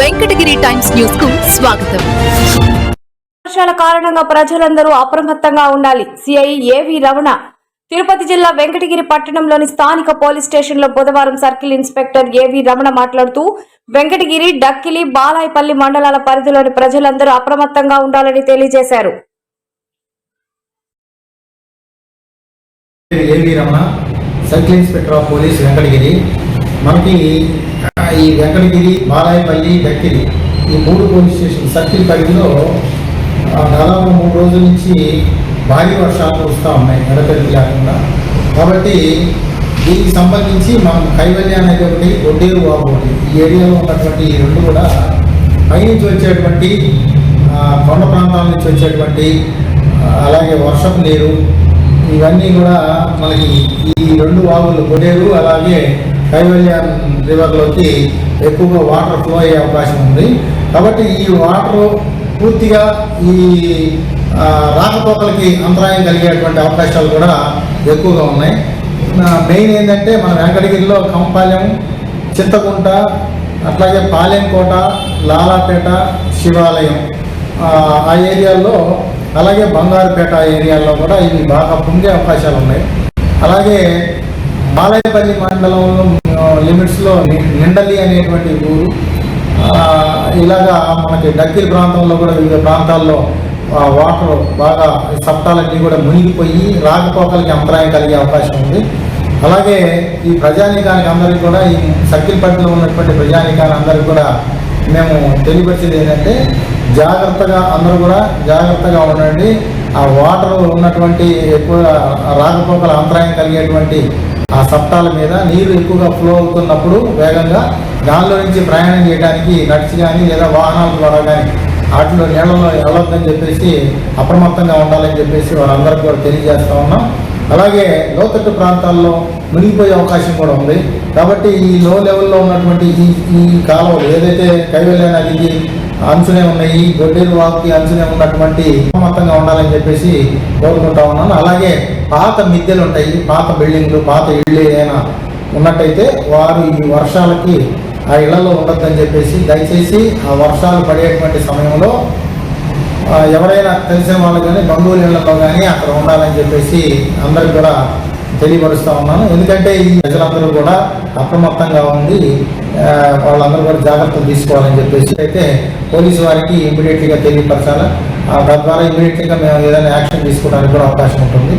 Venkatagiri times న్యూస్కు స్వాగతం. వర్షాల కారణంగా ప్రజలందరూ అప్రమత్తంగా ఉండాలి. సిఐ ఏవి రమణ తిరుపతి జిల్లా వెంకటగిరి పట్టణంలోని స్థానిక పోలీస్ స్టేషన్లో బుధవారం సర్కిల్ ఇన్స్పెక్టర్ ఏవి రమణ మాట్లాడుతూ వెంకటగిరి డక్కిలి బాలాయపల్లి మండలాల పరిధిలోని ప్రజలందరూ అప్రమత్తంగా ఉండాలని తెలియజేశారు. AV Ramana circle inspector of police Venkatagiri మనకి ఈ వెంకటగిరి బాలాయపల్లి దక్కిరి ఈ మూడు పోలీస్ స్టేషన్ సర్కిల్ పరిధిలో దాదాపు మూడు రోజుల నుంచి భారీ వర్షాలు వస్తూ ఉన్నాయి ఎడతెరిపి లేకుండా. కాబట్టి దీనికి సంబంధించి మనం కైవల్య అనేది ఒకటి ఒడ్డేరు వాగు ఒకటి ఈ ఏరియాలో ఉన్నటువంటి ఈ రెండు కూడా పైనుంచి వచ్చేటువంటి కొండ ప్రాంతాల నుంచి వచ్చేటువంటి అలాగే వర్షపు నీరు ఇవన్నీ కూడా మనకి ఈ రెండు వాగులు కొడేరు అలాగే కైవల్యాన్ రివర్లోకి ఎక్కువగా వాటర్ ఫ్లో అయ్యే అవకాశం ఉంది. కాబట్టి ఈ వాటర్ పూర్తిగా ఈ రాకపోకలకి అంతరాయం కలిగేటువంటి అవకాశాలు కూడా ఎక్కువగా ఉన్నాయి. మెయిన్ ఏంటంటే మన వెంకటగిరిలో కంపాలెం చింతకుంట అట్లాగే పాలెంకోట లాలాపేట శివాలయం. ఆ, ఆ ఏరియాల్లో అలాగే బంగారుపేట ఏరియాల్లో కూడా ఇవి బాగా పొంగే అవకాశాలు ఉన్నాయి. అలాగే బాలాయపల్లి మండలం లిమిట్స్లో నిండలి అనేటువంటి ఊరు. ఇలాగా మనకి డక్కిల్ ప్రాంతంలో కూడా వివిధ ప్రాంతాల్లో వాటర్ బాగా సప్తాలన్నీ కూడా మునిగిపోయి రాకపోకలకి అంతరాయం కలిగే అవకాశం ఉంది. అలాగే ఈ ప్రజానీకానికి అందరికీ కూడా ఈ సర్కిల్ పరిధిలో ఉన్నటువంటి ప్రజానీకాన్ని అందరికీ కూడా మేము తెలియపరిచేది ఏంటంటే జాగ్రత్తగా అందరూ కూడా జాగ్రత్తగా ఉండండి. ఆ వాటర్ ఉన్నటువంటి ఎక్కువ రాకపోకల అంతరాయం కలిగేటువంటి ఆ సప్తాల మీద నీరు ఎక్కువగా ఫ్లో అవుతున్నప్పుడు వేగంగా దానిలో నుంచి ప్రయాణం చేయడానికి నడిచి కానీ లేదా వాహనాల ద్వారా కానీ వాటిలో నీళ్ళలో వెళ్ళొద్దని చెప్పేసి అప్రమత్తంగా ఉండాలని చెప్పేసి వారందరికీ కూడా తెలియజేస్తూ ఉన్నాం. అలాగే లోతట్టు ప్రాంతాల్లో మునిగిపోయే అవకాశం కూడా ఉంది. కాబట్టి ఈ లో లెవెల్లో ఉన్నటువంటి ఈ ఈ కాలువలు ఏదైతే కైవల్య నదికి అంచునే ఉన్నాయి గొడ్డేరు వాకుకి అంచునే ఉన్నటువంటి అప్రమత్తంగా ఉండాలని చెప్పేసి కోరుకుంటా ఉన్నాను. అలాగే పాత మిద్దెలు ఉంటాయి పాత బిల్డింగ్లు పాత ఇళ్ళు ఏదైనా ఉన్నట్టయితే వారు ఈ వర్షాలకి ఆ ఇళ్ళలో ఉండొద్దని చెప్పేసి దయచేసి ఆ వర్షాలు పడేటువంటి సమయంలో ఎవరైనా తెలిసిన వాళ్ళు కానీ బంధువుల ఇళ్ళలో కానీ అక్కడ ఉండాలని చెప్పేసి అందరికి కూడా తెలియపరుస్తా ఉన్నాను. ఎందుకంటే ఈ ప్రజలందరూ కూడా అప్రమత్తంగా ఉండి ఆ, వాళ్ళందరూ కూడా జాగ్రత్తలు తీసుకోవాలని చెప్పేసి అయితే పోలీసు వారికి ఇమీడియట్గా తెలియపరచాలి. తద్వారా ఇమీడియట్గా మేము ఏదైనా యాక్షన్ తీసుకోవడానికి కూడా అవకాశం ఉంటుంది.